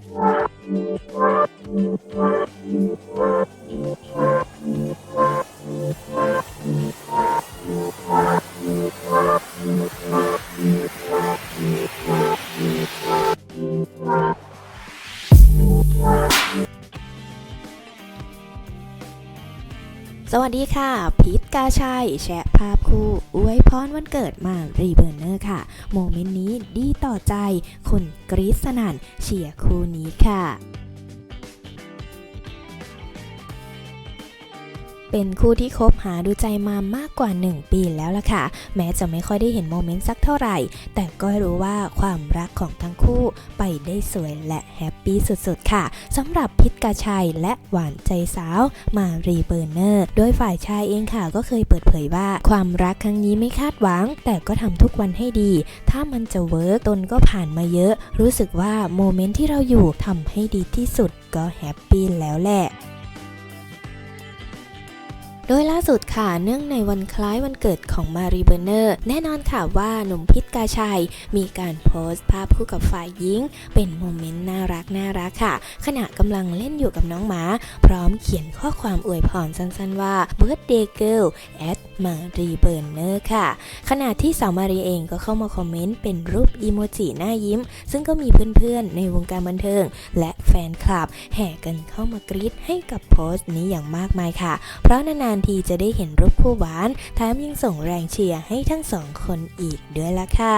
Thank you. สวัสดีค่ะพีทกาชัย แชะภาพคู่อวยพรวันเกิดมารีเบอร์เนอร์ค่ะ โมเมนต์นี้ดีต่อใจ คนกรี๊ดสนั่นเชียร์คู่นี้ค่ะ เป็นคู่ที่คบหาดูใจมามากกว่า 1 ปีแล้วล่ะค่ะ แม้จะไม่ค่อยได้เห็นโมเมนต์สักเท่าไหร่ แต่ก็รู้ว่าความรักของทั้งคู่ไปได้สวยและแฮปปี้สุดๆ ค่ะสำหรับพิษกาชัยและหวานใจสาวมารีเบอร์เนอร์ โดยฝ่ายชายเองค่ะก็เคยเปิดเผยว่า ความรักครั้งนี้ไม่คาดหวัง แต่ก็ทำทุกวันให้ดี ถ้ามันจะเวิร์กตนก็ผ่านมาเยอะ รู้สึกว่าโมเมนต์ที่เราอยู่ทำให้ดีที่สุดก็แฮปปี้แล้วแหละ โดยล่าสุดค่ะ เนื่องในวันคล้ายวันเกิดของมารีเบอร์เนอร์ แน่นอนค่ะว่าหนุ่มพิษกาชัย มีการโพสต์ภาพคู่กับฝ่ายหญิง เป็นโมเมนต์น่ารักน่ารักค่ะ ขณะกำลังเล่นอยู่กับน้องหมา พร้อมเขียนข้อความอวยพรสั้นๆว่า birthday girl at มารีเบอร์เนอร์ค่ะ ขณะที่สาวมารีเองก็เข้ามาคอมเมนต์เป็นรูปอีโมจิหน้ายิ้ม ซึ่งก็มีเพื่อนๆ ในวงการบันเทิง และแฟนคลับ แห่กันเข้ามากรี๊ดให้กับโพสต์นี้อย่างมากมายค่ะ เพราะนานๆ ทีจะได้เห็นรูปคู่หวานแถมยังส่งแรงเชียร์ให้ทั้งสองคนอีกด้วยล่ะค่ะ